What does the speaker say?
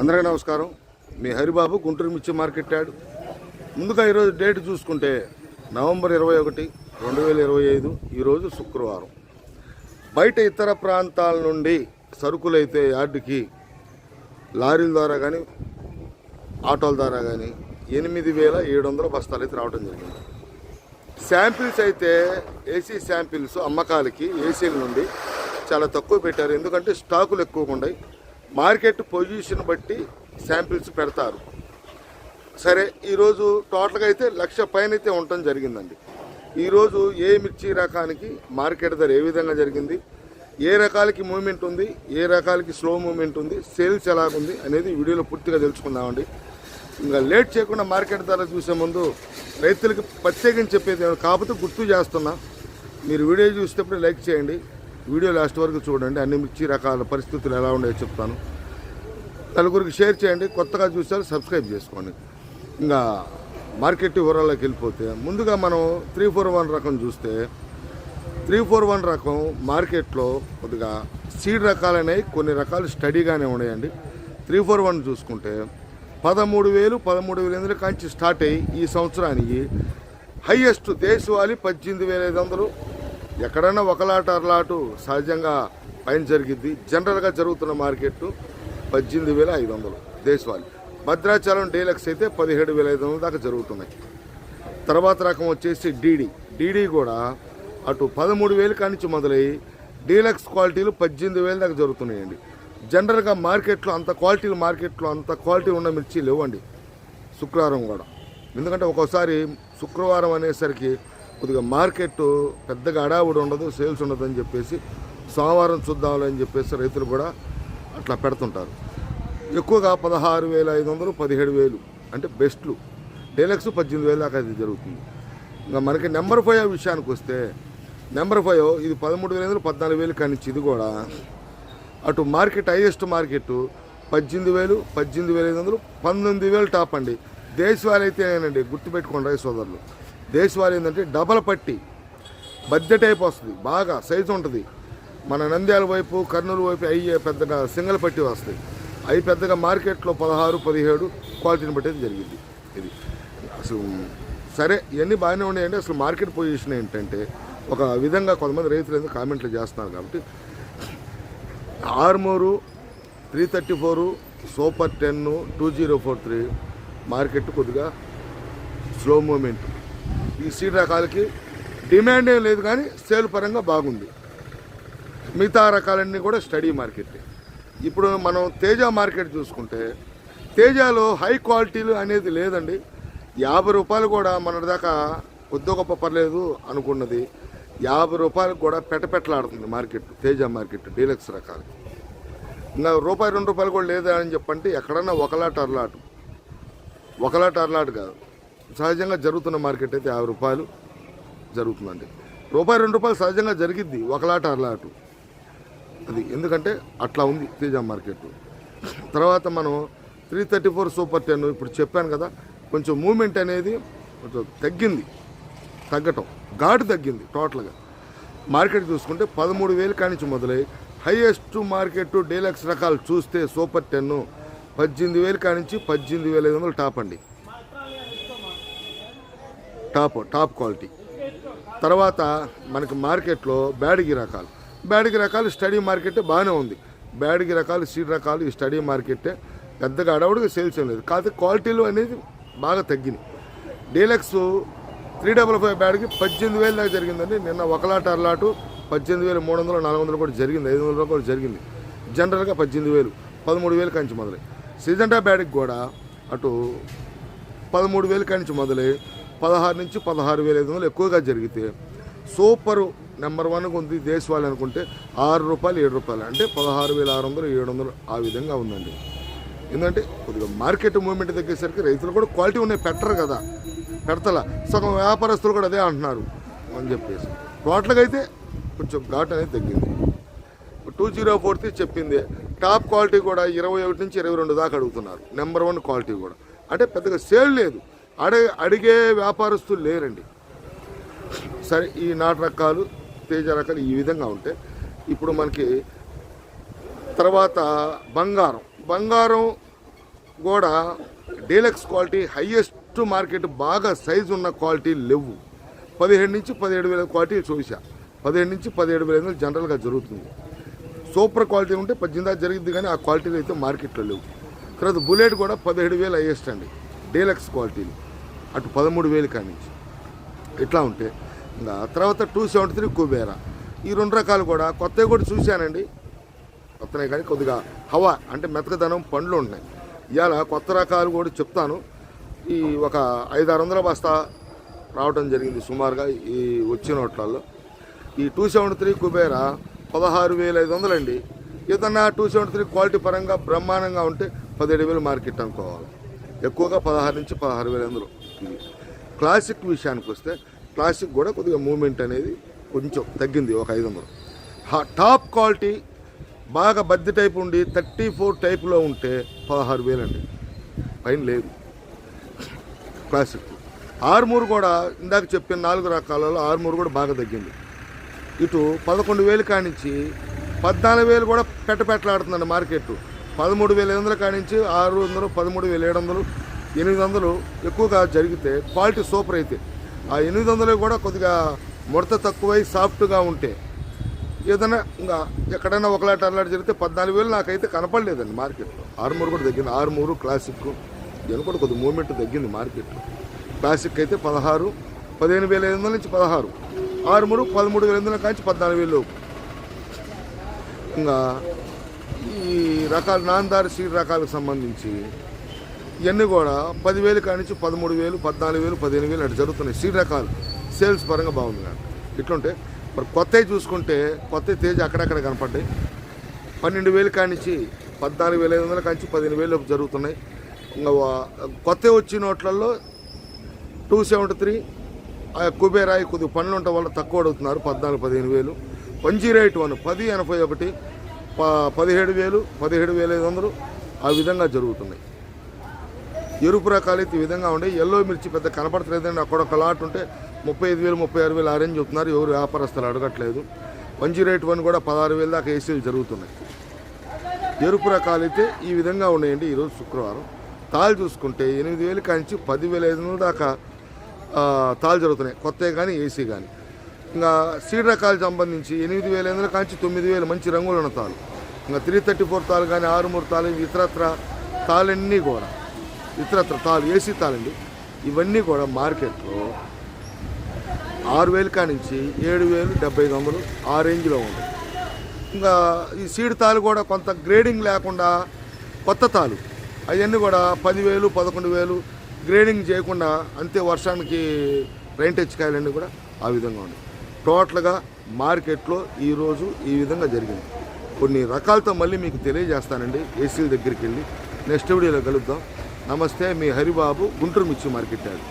అందరికీ నమస్కారం. మీ హరిబాబు గుంటూరు మిర్చి మార్కెట్ యాడ్. ముందుగా ఈరోజు డేట్ చూసుకుంటే నవంబర్ ఇరవై ఒకటి రెండు వేల ఇరవై ఐదు ఈరోజు శుక్రవారం. బయట ఇతర ప్రాంతాల నుండి సరుకులైతే యార్డుకి లారీల ద్వారా కానీ ఆటోల ద్వారా కానీ ఎనిమిది వేల ఏడు వందల బస్తాలు అయితే రావడం జరిగింది. శాంపిల్స్ అయితే ఏసీ శాంపిల్స్ అమ్మకాలకి ఏసీల నుండి చాలా తక్కువ పెట్టారు. ఎందుకంటే స్టాకులు ఎక్కువగా ఉన్నాయి. మార్కెట్ పొజిషన్ బట్టి శాంపిల్స్ పెడతారు. సరే ఈరోజు టోటల్గా అయితే లక్ష పైన అయితే ఉండటం జరిగిందండి. ఈరోజు ఏ మిర్చి రకానికి మార్కెట్ ధర ఏ విధంగా జరిగింది ఏ రకాలకి మూమెంట్ ఉంది ఏ రకాలకి స్లో మూమెంట్ ఉంది సేల్స్ ఎలాగుంది అనేది వీడియోలో పూర్తిగా తెలుసుకుందామండి. ఇంకా లేట్ చేయకుండా మార్కెట్ ధర చూసే ముందు రైతులకు ప్రత్యేకంగా చెప్పేది కాకపోతే గుర్తు చేస్తున్నా మీరు వీడియో చూసేటప్పుడు లైక్ చేయండి. వీడియో లాస్ట్ వరకు చూడండి అన్ని మిర్చి రకాల పరిస్థితులు ఎలా ఉన్నాయో చెప్తాను. నలుగురికి షేర్ చేయండి కొత్తగా చూసారు సబ్స్క్రైబ్ చేసుకోండి. ఇంకా మార్కెట్ వివరాల్లోకి వెళ్ళిపోతే ముందుగా మనం త్రీ ఫోర్ వన్ రకం చూస్తే త్రీ ఫోర్ వన్ రకం మార్కెట్లో కొద్దిగా సీడ్ రకాలు కొన్ని రకాలు స్టడీగానే ఉన్నాయండి. త్రీ ఫోర్ వన్ చూసుకుంటే పదమూడు వేలు పదమూడు వేల ఎనిమిది కాంచి స్టార్ట్ అయ్యి ఈ సంవత్సరానికి హైయెస్ట్ దేశవాళీ పద్దెనిమిది వేల ఐదు వందలు ఎక్కడైనా ఒకలాట అరలాటు సహజంగా పైన జరిగిద్ది. జనరల్గా జరుగుతున్న మార్కెట్ పద్దెనిమిది వేల ఐదు వందలు. దేశవాళీ. భద్రాచలం డీలక్స్ అయితే పదిహేడు వేల ఐదు వందల దాకా జరుగుతున్నాయి. తర్వాత రకం వచ్చేసి డీడీ. డీడీ కూడా అటు పదమూడు వేలు కానించి మొదలై డీలక్స్ క్వాలిటీలు పద్దెనిమిది వేల దాకా జరుగుతున్నాయండి. జనరల్గా మార్కెట్లో అంత క్వాలిటీలు మార్కెట్లో అంత క్వాలిటీ ఉన్న మిర్చి లేవండి. శుక్రవారం కూడా. ఎందుకంటే ఒక్కోసారి శుక్రవారం అనేసరికి కొద్దిగా మార్కెట్ పెద్దగా అడావుడు ఉండదు సేల్స్ ఉండదు అని చెప్పేసి సోమవారం చూద్దాంలే అని చెప్పేసి రైతులు కూడా అట్లా పెడుతుంటారు. ఎక్కువగా పదహారు వేల ఐదు వందలు పదిహేడు వేలు అంటే బెస్ట్లు. డీలక్స్ పద్దెనిమిది వేలు దాకా అది జరుగుతుంది. ఇంకా మనకి నెంబర్ ఫైవ్ విషయానికి వస్తే నెంబర్ ఫైవ్ ఇది పదమూడు వేల ఐదు వందలు పద్నాలుగు వేలు కానిచ్చి ఇది కూడా అటు మార్కెట్ హైయెస్ట్ మార్కెట్ పద్దెనిమిది వేలు పద్దెనిమిది వేల ఐదు వందలు పంతొమ్మిది వేలు టాప్ అండి. దేశవాళీ అయితేనేనండి గుర్తుపెట్టుకోండి రైతు సోదరులు. దేశవాళీ ఏంటంటే డబల్ పట్టి బద్దె టైప్ వస్తుంది బాగా సైజు ఉంటుంది. మన నంద్యాల వైపు కర్నూలు వైపు అయ్యి పెద్దగా సింగల్ పట్టి వస్తాయి. అవి పెద్దగా మార్కెట్లో పదహారు పదిహేడు క్వాలిటీని బట్టి జరిగింది ఇది. అసలు సరే ఇవన్నీ బాగానే ఉన్నాయండి అసలు మార్కెట్ పొజిషన్ ఏంటంటే ఒక విధంగా కొంతమంది రైతులు ఎందుకు కామెంట్లు చేస్తున్నారు కాబట్టి Armur three thirty four super ten two zero four three market కొద్దిగా స్లో మూమెంట్ ఈ సీడ్ రకాలకి డిమాండ్ ఏం లేదు కానీ సేల్ పరంగా బాగుంది. మిగతా రకాలన్నీ కూడా స్టడీ మార్కెట్ ఇప్పుడు మనం తేజ మార్కెట్ చూసుకుంటే తేజాలో హై క్వాలిటీలు అనేది లేదండి. యాభై రూపాయలు కూడా మన దాకా కొద్ది గొప్ప పర్లేదు అనుకున్నది. యాభై రూపాయలకు కూడా పెట్టపెట్టలాడుతుంది మార్కెట్ తేజ మార్కెట్ డీలక్స్ రకాలు ఇంకా రూపాయి రెండు రూపాయలు కూడా లేదా అని చెప్పంటే ఎక్కడన్నా ఒకలాట అరలాటు. ఒకలాట అరలాట్ కాదు. సహజంగా జరుగుతున్న మార్కెట్ అయితే యాభై రూపాయలు జరుగుతుందండి. రూపాయి రెండు రూపాయలు సహజంగా జరిగిద్ది ఒకలాట అరలాటు అది ఎందుకంటే అట్లా ఉంది తేజ మార్కెట్. తర్వాత మనం three thirty four super ten ఇప్పుడు చెప్పాను కదా కొంచెం మూమెంట్ అనేది కొంచెం తగ్గింది తగ్గటం ఘాటు తగ్గింది టోటల్గా. మార్కెట్ చూసుకుంటే పదమూడు వేలు కానించి మొదలై హైయెస్ట్ మార్కెట్ డీలక్స్ రకాలు చూస్తే సూపర్ టెన్ పద్దెనిమిది వేలు కానించి పద్దెనిమిది వేల ఐదు వందలు టాప్ అండి. Top top quality. తర్వాత మనకి మార్కెట్లో బ్యాడిగి రకాలు. బ్యాడిగి రకాలు స్టడీ మార్కెట్ బాగానే ఉంది. బ్యాడిగి రకాలు సీడ్ రకాలు ఈ స్టడీ మార్కెట్టే పెద్దగా అడవుడిగా సేల్స్ ఏం లేదు. కాకపోతే క్వాలిటీలు అనేది బాగా తగ్గింది డీలక్స్ త్రీ డబల్ ఫైవ్ బ్యాడ్కి పద్దెనిమిది వేలు దాకా జరిగిందండి. నిన్న ఒకలాట అరలాటు పద్దెనిమిది వేలు మూడు వందలు నాలుగు వందలు కూడా జరిగింది. ఐదు వందలు కూడా జరిగింది. జనరల్గా పద్దెనిమిది వేలు పదమూడు వేలు కంచి మొదలై సిజంటా బ్యాడ్కి కూడా అటు పదమూడు వేలు కానించి మొదలై పదహారు నుంచి పదహారు వేల ఐదు వందలు ఎక్కువగా జరిగితే సూపర్ నెంబర్ వన్గా ఉంది దేశవాళి అనుకుంటే ఆరు రూపాయలు ఏడు రూపాయలు. అంటే పదహారు వేల ఆరు వందలు ఏడు వందలు ఆ విధంగా ఉందండి. ఎందుకంటే కొద్దిగా మార్కెట్ మూవ్మెంట్ తగ్గేసరికి రైతులు కూడా క్వాలిటీ ఉన్నాయి పెట్టరు కదా. పెడతల. సగం వ్యాపారస్తులు కూడా అదే అంటున్నారు అని చెప్పేసి. టోటల్గా అయితే కొంచెం ఘాట్ అనేది తగ్గింది. టూ జీరో ఫోర్త్ చెప్పింది. టాప్ క్వాలిటీ కూడా ఇరవై ఒకటి నుంచి ఇరవై రెండు దాకా అడుగుతున్నారు. నెంబర్ వన్ క్వాలిటీ కూడా. అంటే పెద్దగా సేల్ లేదు. అడిగే అడిగే వ్యాపారస్తులు లేరండి. సరే ఈ నాటు రకాలు తేజ రకాలు ఈ విధంగా ఉంటే ఇప్పుడు మనకి తర్వాత బంగారం. బంగారం కూడా డీలక్స్ క్వాలిటీ హయ్యెస్ట్ మార్కెట్ బాగా సైజు ఉన్న క్వాలిటీ లేవు. పదిహేడు నుంచి పదిహేడు వేల క్వాలిటీ చూసా. పదిహేడు నుంచి పదిహేడు వేల జనరల్గా జరుగుతుంది. సూపర్ క్వాలిటీ ఉంటే పద్దెనిమిది జరిగింది కానీ ఆ క్వాలిటీలు అయితే మార్కెట్లో లేవు. తర్వాత బుల్లెట్ కూడా పదిహేడు వేలు హైయెస్ట్ అండి. డీలక్స్ క్వాలిటీలు. అటు పదమూడు వేలు కానించి. ఇట్లా ఉంటే. ఇంకా తర్వాత టూ సెవెంటీ త్రీ కుబేరా. ఈ రెండు రకాలు కూడా కొత్తవి కూడా చూశానండి. కొత్తనే కానీ కొద్దిగా హవా అంటే మెతకదనం పండ్లు ఉన్నాయి. ఇవాళ కొత్త రకాలు కూడా చెప్తాను. ఈ ఒక ఐదు ఆరు వందల బస్తా రావడం జరిగింది సుమారుగా ఈ వచ్చిన హోటల్లో ఈ టూ సెవెంటీ త్రీ కుబేరా పదహారు వేల ఐదు వందలండి ఏదన్నా టూ సెవెంటీ త్రీ క్వాలిటీ పరంగా బ్రహ్మాండంగా ఉంటే పదిహేడు వేలు మార్కెట్ అనుకోవాలి. ఎక్కువగా పదహారు నుంచి పదహారు వేల అందులో క్లాసిక్ విషయానికి వస్తే క్లాసిక్ కూడా కొద్దిగా మూమెంట్ అనేది కొంచెం తగ్గింది ఒక ఐదు వందలు. టాప్ క్వాలిటీ బాగా బద్ది టైప్ ఉండి థర్టీ ఫోర్ టైప్లో ఉంటే పదహారు వేలండి. పైన లేదు. క్లాసిక్. ఆర్మూర్ కూడా ఇందాక చెప్పిన నాలుగు రకాలలో ఆర్మూర్ కూడా బాగా తగ్గింది. ఇటు పదకొండు వేలు కానించి పద్నాలుగు వేలు కూడా పెట్టపెట్టలాడుతుందండి మార్కెట్. పదమూడు వేల ఐదు వందల కానించి ఆరు వందలు పదమూడు వేల ఏడు వందలు ఎనిమిది వందలు ఎక్కువగా జరిగితే క్వాలిటీ సూపర్ అయితే. ఆ ఎనిమిది వందలు కూడా కొద్దిగా ముడత తక్కువై సాఫ్ట్గా ఉంటే ఏదైనా ఇంకా ఎక్కడైనా ఒకలాట అల్లాట జరిగితే పద్నాలుగు వేలు నాకైతే కనపడలేదండి మార్కెట్లో. ఆరుమూరు కూడా తగ్గింది. ఆరుమూరు క్లాసిక్ ఇది కూడా కొద్ది మూమెంట్ తగ్గింది మార్కెట్లో. క్లాసిక్ అయితే పదహారు పదిహేను వేల ఐదు వందల నుంచి పదహారు. ఆరు మూడు పదమూడు వేల ఎనిమిది వందల కాంచి పద్నాలుగు వేలు. ఇంకా ఈ రకాల నాందారి సీడ్ రకాలకు సంబంధించి ఇవన్నీ కూడా పదివేలు కానించి పదమూడు వేలు పద్నాలుగు వేలు పదిహేను వేలు అటు జరుగుతున్నాయి. సీడ్ రకాలు సేల్స్ పరంగా బాగుంది కానీ ఇట్లుంటే మరి కొత్తవి చూసుకుంటే కొత్త తేజ్ అక్కడక్కడ కనపడ్డాయి. పన్నెండు వేలు కానించి పద్నాలుగు వేల ఐదు వందల కానించి పదిహేను వేలు జరుగుతున్నాయి. ఇంకా కొత్త వచ్చిన నోట్లలో టూ సెవెంటీ త్రీ కుబేరాయి కొద్దిగా పనులు ఉండటం వల్ల తక్కువ అడుగుతున్నారు పద్నాలుగు పదిహేను వేలు. వన్ జీరో ఎయిట్ వన్ పది ఎనభై ఒకటి ప పదిహేడు వేలు పదిహేడు వేల ఐదు వందలు ఆ విధంగా జరుగుతున్నాయి. ఎరుపు రకాలు అయితే ఈ విధంగా ఉండే. ఎల్లో మిర్చి పెద్ద కనపడట్లేదండి అక్కడ ఒక లాట్ ఉంటే ముప్పై ఐదు వేలు ముప్పై ఆరు వేలు ఆరెంజ్ చెప్తున్నారు. ఎవరు వ్యాపారస్తులు అడగట్లేదు. వన్ జీరో ఎయిట్ వన్ కూడా పదహారు వేలు దాకా ఏసీలు జరుగుతున్నాయి. ఎరుపు రకాలు అయితే ఈ విధంగా ఉన్నాయండి ఈరోజు శుక్రవారం. తాళ్ళు చూసుకుంటే ఎనిమిది వేలు కాంచి పదివేల ఐదు వందల దాకా తాళ్ళు జరుగుతున్నాయి. కొత్తవి కానీ ఏసీ కానీ ఇంకా సీడ్ రకాలకు సంబంధించి ఎనిమిది వేల ఎనిమిది కాంచి తొమ్మిది వేలు మంచి రంగులు ఉన్న తాళ్ళు ఇంకా త్రీ థర్టీ ఫోర్ తాళ్ళు కానీ ఆరు మూడు తాళ్ళు ఇతరత్ర తాళ్ళన్నీ కూడా. ఇతరత్ర తాళ్ళు ఏసీ తాళండి ఇవన్నీ కూడా మార్కెట్లో ఆరు వేలు కానించి ఏడు వేలు డెబ్బై ఐదు వందలు ఆ రేంజ్లో ఉంది ఇంకా ఈ సీడ్ తాలు కూడా కొంత గ్రేడింగ్ లేకుండా కొత్త తాలు అవన్నీ కూడా పదివేలు పదకొండు వేలు గ్రేడింగ్ చేయకుండా అంతే వర్షానికి రైన్ టచ్ కాయలన్నీ కూడా ఆ విధంగా ఉన్నాయి. టోటల్గా మార్కెట్లో ఈరోజు ఈ విధంగా జరిగింది. కొన్ని రకాలతో మళ్ళీ మీకు తెలియజేస్తానండి. ఏసీల దగ్గరికి వెళ్ళి నెక్స్ట్ వీడియోలో కలుద్దాం. నమస్తే మీ హరిబాబు గుంటూరు మిర్చి మార్కెట్ యార్డ్